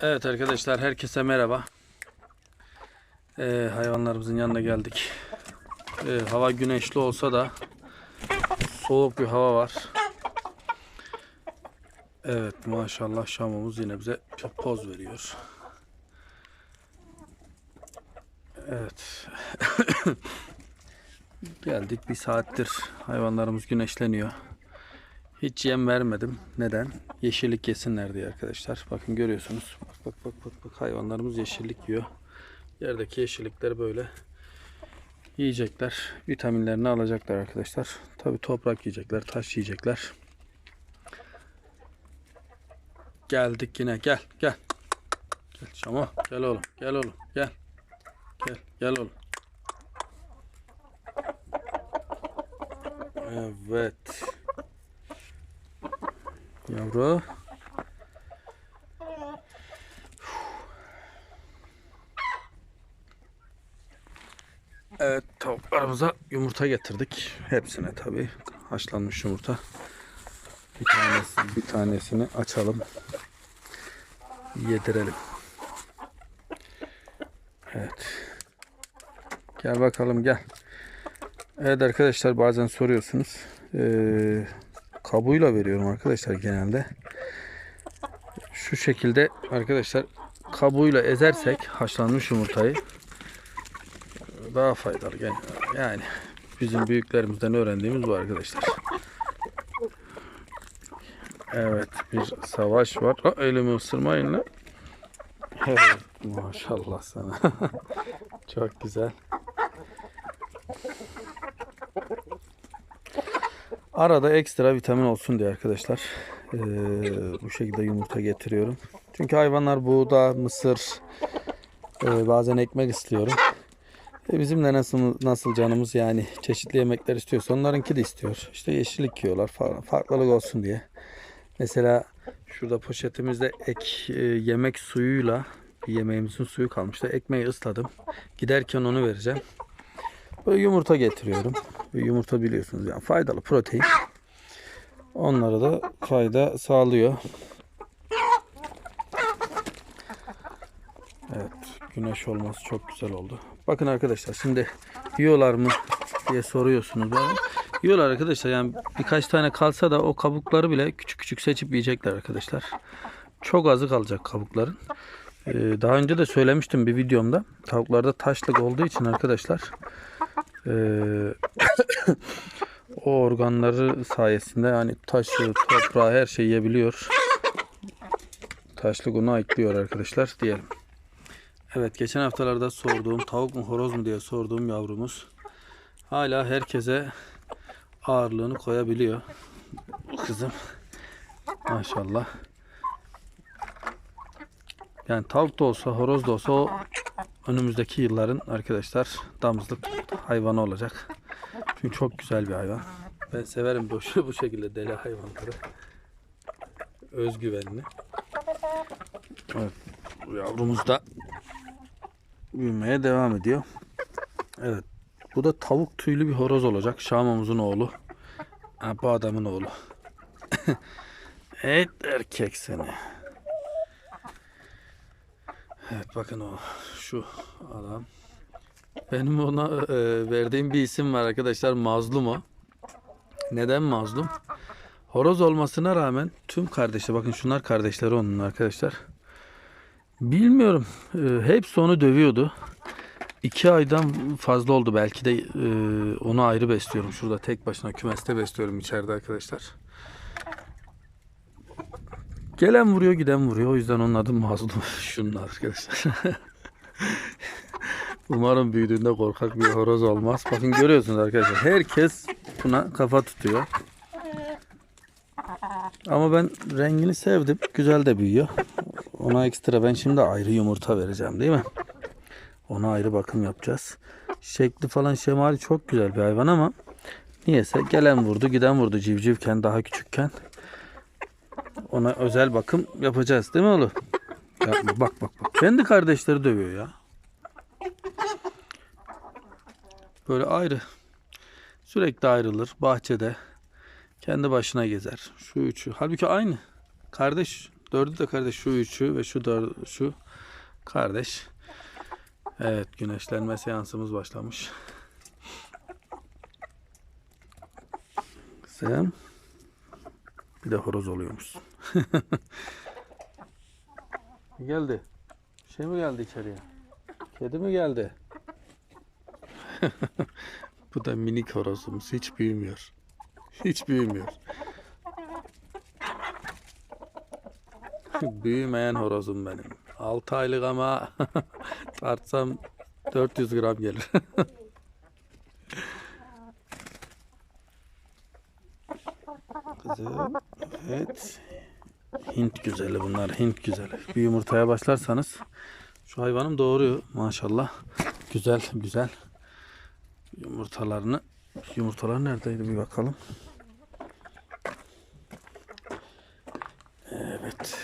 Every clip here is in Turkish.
Evet arkadaşlar herkese merhaba. Ee, hayvanlarımızın yanına geldik. Ee, hava güneşli olsa da soğuk bir hava var. Evet maşallah Şam'ımız yine bize poz veriyor. Evet. Geldik bir saattir hayvanlarımız güneşleniyor. Hiç yem vermedim. Neden? Yeşillik yesinler diye arkadaşlar. Bakın görüyorsunuz. Bak bak bak bak, bak. hayvanlarımız yeşillik yiyor. Yerdeki yeşillikler böyle yiyecekler. Vitaminlerini alacaklar arkadaşlar. Tabi toprak yiyecekler, taş yiyecekler. Geldik yine. Gel, gel. Gel Şamo. Gel oğlum. Gel oğlum. Gel. Gel. Gel oğlum. Evet. Yavru. Evet tavuklarımıza yumurta getirdik. Hepsine tabi haşlanmış yumurta. Bir tanesi, bir tanesini açalım. Yedirelim. Evet. Gel bakalım gel. Evet arkadaşlar bazen soruyorsunuz. Ee, kabuğuyla veriyorum arkadaşlar genelde. Şu şekilde arkadaşlar kabuğuyla ezersek haşlanmış yumurtayı daha faydalı. Yani, bizim büyüklerimizden öğrendiğimiz bu arkadaşlar. Evet bir savaş var. Aa, elimi ısırmayın lan. Evet, maşallah sana. Çok güzel. Arada ekstra vitamin olsun diye arkadaşlar eee, bu şekilde yumurta getiriyorum. Çünkü hayvanlar buğda, mısır, eee, bazen ekmek istiyorum. E bizim de nasıl nasıl canımız yani çeşitli yemekler istiyorsa onlarınki de istiyor. İşte yeşillik yiyorlar falan farklılık olsun diye. Mesela şurada poşetimizde ek e, yemek suyuyla bir yemeğimizin suyu kalmıştı. Ekmeği ısladım. Giderken onu vereceğim. Böyle yumurta getiriyorum. Yumurta biliyorsunuz yani faydalı protein. Onlara da fayda sağlıyor. Evet, güneş olması çok güzel oldu. Bakın arkadaşlar şimdi yiyorlar mı diye soruyorsunuz bana. Yiyorlar arkadaşlar yani birkaç tane kalsa da o kabukları bile küçük küçük seçip yiyecekler arkadaşlar. Çok azı kalacak kabukların. Ee, daha önce de söylemiştim bir videomda. Tavuklarda taşlık olduğu için arkadaşlar ee, o organları sayesinde yani taşı, toprağı her şeyi yiyebiliyor. Taşlık onu ayıklıyor arkadaşlar diyelim. Evet geçen haftalarda sorduğum tavuk mu horoz mu diye sorduğum yavrumuz hala herkese ağırlığını koyabiliyor. Kızım maşallah. Yani tavuk da olsa horoz da olsa o önümüzdeki yılların arkadaşlar damızlık hayvanı olacak. Çünkü çok güzel bir hayvan. Ben severim bu, bu şekilde deli hayvanları. Özgüvenli. Evet. Yavrumuz da büyümeye devam ediyor. Evet. Bu da tavuk tüylü bir horoz olacak. Şamamızın oğlu. Ha, bu adamın oğlu. evet erkek seni. Evet bakın o şu adam. Benim ona e, verdiğim bir isim var arkadaşlar. Mazlum o. Neden mazlum? Horoz olmasına rağmen tüm kardeşler bakın şunlar kardeşleri onun arkadaşlar. Bilmiyorum. E, hepsi onu dövüyordu. İki aydan fazla oldu belki de e, onu ayrı besliyorum. Şurada tek başına kümeste besliyorum içeride arkadaşlar. Gelen vuruyor giden vuruyor. O yüzden onun adı Mazlum. Şunlar arkadaşlar. Umarım büyüdüğünde korkak bir horoz olmaz. Bakın görüyorsunuz arkadaşlar. Herkes buna kafa tutuyor. Ama ben rengini sevdim. Güzel de büyüyor. Ona ekstra ben şimdi ayrı yumurta vereceğim değil mi? Ona ayrı bakım yapacağız. Şekli falan şemali çok güzel bir hayvan ama niyeyse gelen vurdu giden vurdu civcivken daha küçükken. Ona özel bakım yapacağız değil mi oğlum? Yapma bak bak bak. Kendi kardeşleri dövüyor ya. Böyle ayrı. Sürekli ayrılır bahçede. Kendi başına gezer. Şu üçü. Halbuki aynı. Kardeş Dördü de kardeş şu üçü ve şu dördü şu kardeş. Evet güneşlenme seansımız başlamış. Sen bir de horoz oluyormuş. geldi. Şey mi geldi içeriye? Kedi mi geldi? Bu da minik horozumuz. Hiç büyümüyor. Hiç büyümüyor. Büyümeyen horozum benim. 6 aylık ama tartsam 400 gram gelir. Kızım. Evet. Hint güzeli bunlar. Hint güzeli. Bir yumurtaya başlarsanız şu hayvanım doğuruyor maşallah. Güzel güzel. Yumurtalarını yumurtalar neredeydi bir bakalım. Evet.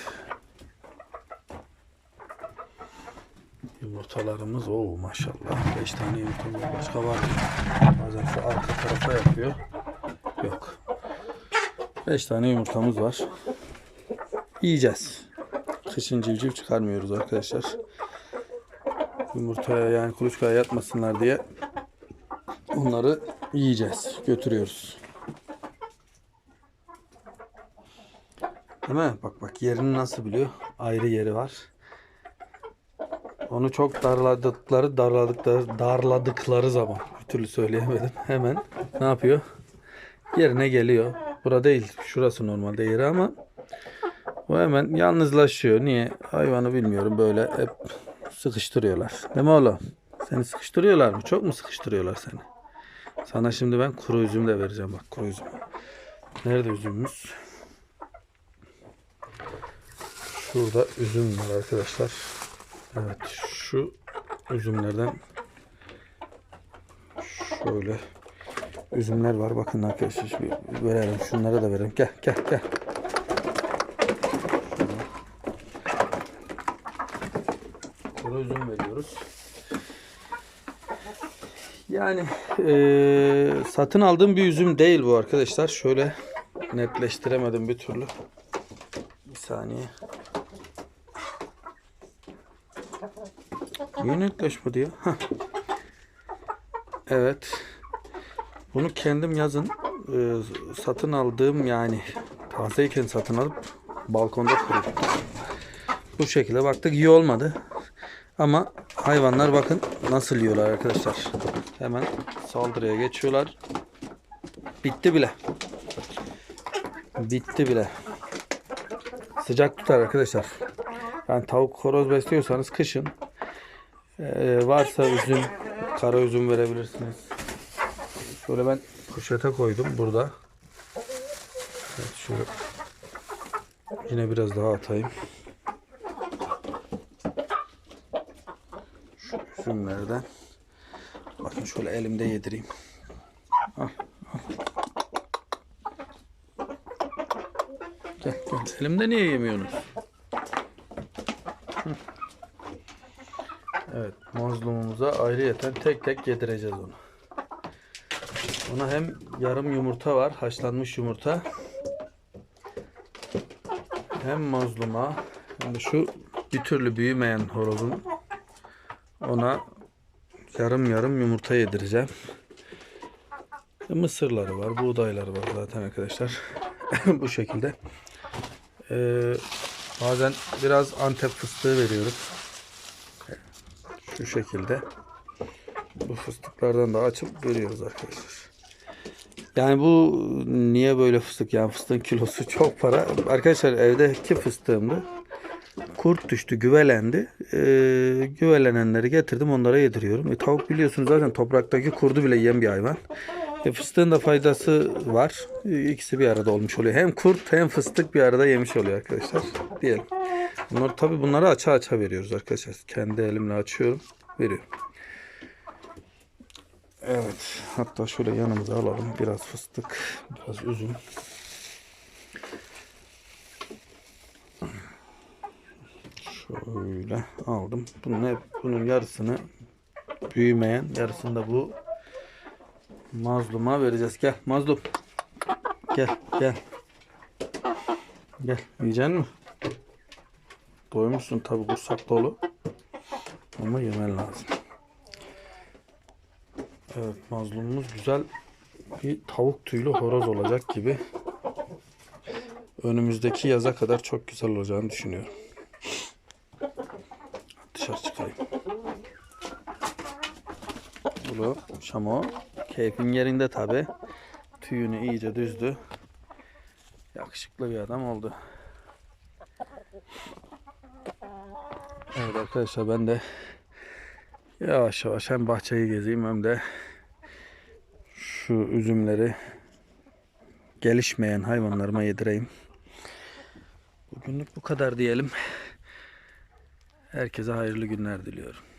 Yumurtalarımız o maşallah. 5 tane yumurtamız başka var? Bazen şu arka tarafa yapıyor. Yok. 5 tane yumurtamız var. Yiyeceğiz. Kışın civciv çıkarmıyoruz arkadaşlar. Yumurtaya yani kuluçkaya yatmasınlar diye onları yiyeceğiz. Götürüyoruz. Değil mi? Bak bak yerini nasıl biliyor? Ayrı yeri var. Onu çok darladıkları, darladıkları, darladıkları zaman bir türlü söyleyemedim. Hemen ne yapıyor? Yerine geliyor. Bura değil. Şurası normalde yeri ama o hemen yalnızlaşıyor. Niye? Hayvanı bilmiyorum. Böyle hep sıkıştırıyorlar. Değil mi oğlum? Seni sıkıştırıyorlar mı? Çok mu sıkıştırıyorlar seni? Sana şimdi ben kuru üzüm de vereceğim. Bak kuru üzüm. Nerede üzümümüz? Şurada üzüm var arkadaşlar. Evet şu üzümlerden şöyle üzümler var. Bakın arkadaşlar bir verelim. Şunlara da verelim. Gel gel gel. Kuru veriyoruz. Yani eee, satın aldığım bir üzüm değil bu arkadaşlar. Şöyle netleştiremedim bir türlü. Bir saniye. Niye netleşmedi ya? Hah. Evet. Bunu kendim yazın eee, satın aldığım yani tazeyken satın alıp balkonda kuruttum. Bu şekilde baktık iyi olmadı. Ama hayvanlar bakın nasıl yiyorlar arkadaşlar. Hemen saldırıya geçiyorlar. Bitti bile. Bitti bile. Sıcak tutar arkadaşlar. Yani tavuk horoz besliyorsanız kışın eee, varsa üzüm, kara üzüm verebilirsiniz. Şöyle ben poşete koydum burada. Evet, şöyle yine biraz daha atayım. Şu üzümlerden. Bakın şöyle elimde yedireyim. Al, al. Gel, gel. Elimde niye yemiyorsunuz? Evet, mazlumumuza ayrıyeten tek tek yedireceğiz onu. Ona hem yarım yumurta var, haşlanmış yumurta. Hem mazluma hem de şu bir türlü büyümeyen horozun ona yarım yarım yumurta yedireceğim. Mısırları var, buğdayları var zaten arkadaşlar. Bu şekilde. Ee, bazen biraz Antep fıstığı veriyorum. Şu şekilde. Bu fıstıklardan da açıp veriyoruz arkadaşlar. Yani bu niye böyle fıstık? Yani fıstığın kilosu çok para. Arkadaşlar evdeki fıstığımdı. Kurt düştü, güvelendi. Ee, güvelenenleri getirdim, onlara yediriyorum. E, tavuk biliyorsunuz zaten topraktaki kurdu bile yiyen bir hayvan. E, fıstığın da faydası var. E, İkisi bir arada olmuş oluyor. Hem kurt hem fıstık bir arada yemiş oluyor arkadaşlar. Diyelim. Bunlar tabii bunları aça aça veriyoruz arkadaşlar. Kendi elimle açıyorum, veriyorum. Evet. Hatta şöyle yanımıza alalım. Biraz fıstık, biraz üzüm. Şöyle aldım. Bunun hep bunun yarısını büyümeyen, yarısını da bu mazluma vereceğiz. Gel mazlum. Gel gel. Gel. Yiyecek mi? Doymuşsun tabi kursak dolu. Ama yemen lazım. Evet mazlumumuz güzel bir tavuk tüylü horoz olacak gibi. Önümüzdeki yaza kadar çok güzel olacağını düşünüyorum. Bunu şamo keyfin yerinde tabi. Tüyünü iyice düzdü. Yakışıklı bir adam oldu. Evet arkadaşlar ben de yavaş yavaş hem bahçeyi gezeyim hem de şu üzümleri gelişmeyen hayvanlarıma yedireyim. Bugünlük bu kadar diyelim. Herkese hayırlı günler diliyorum.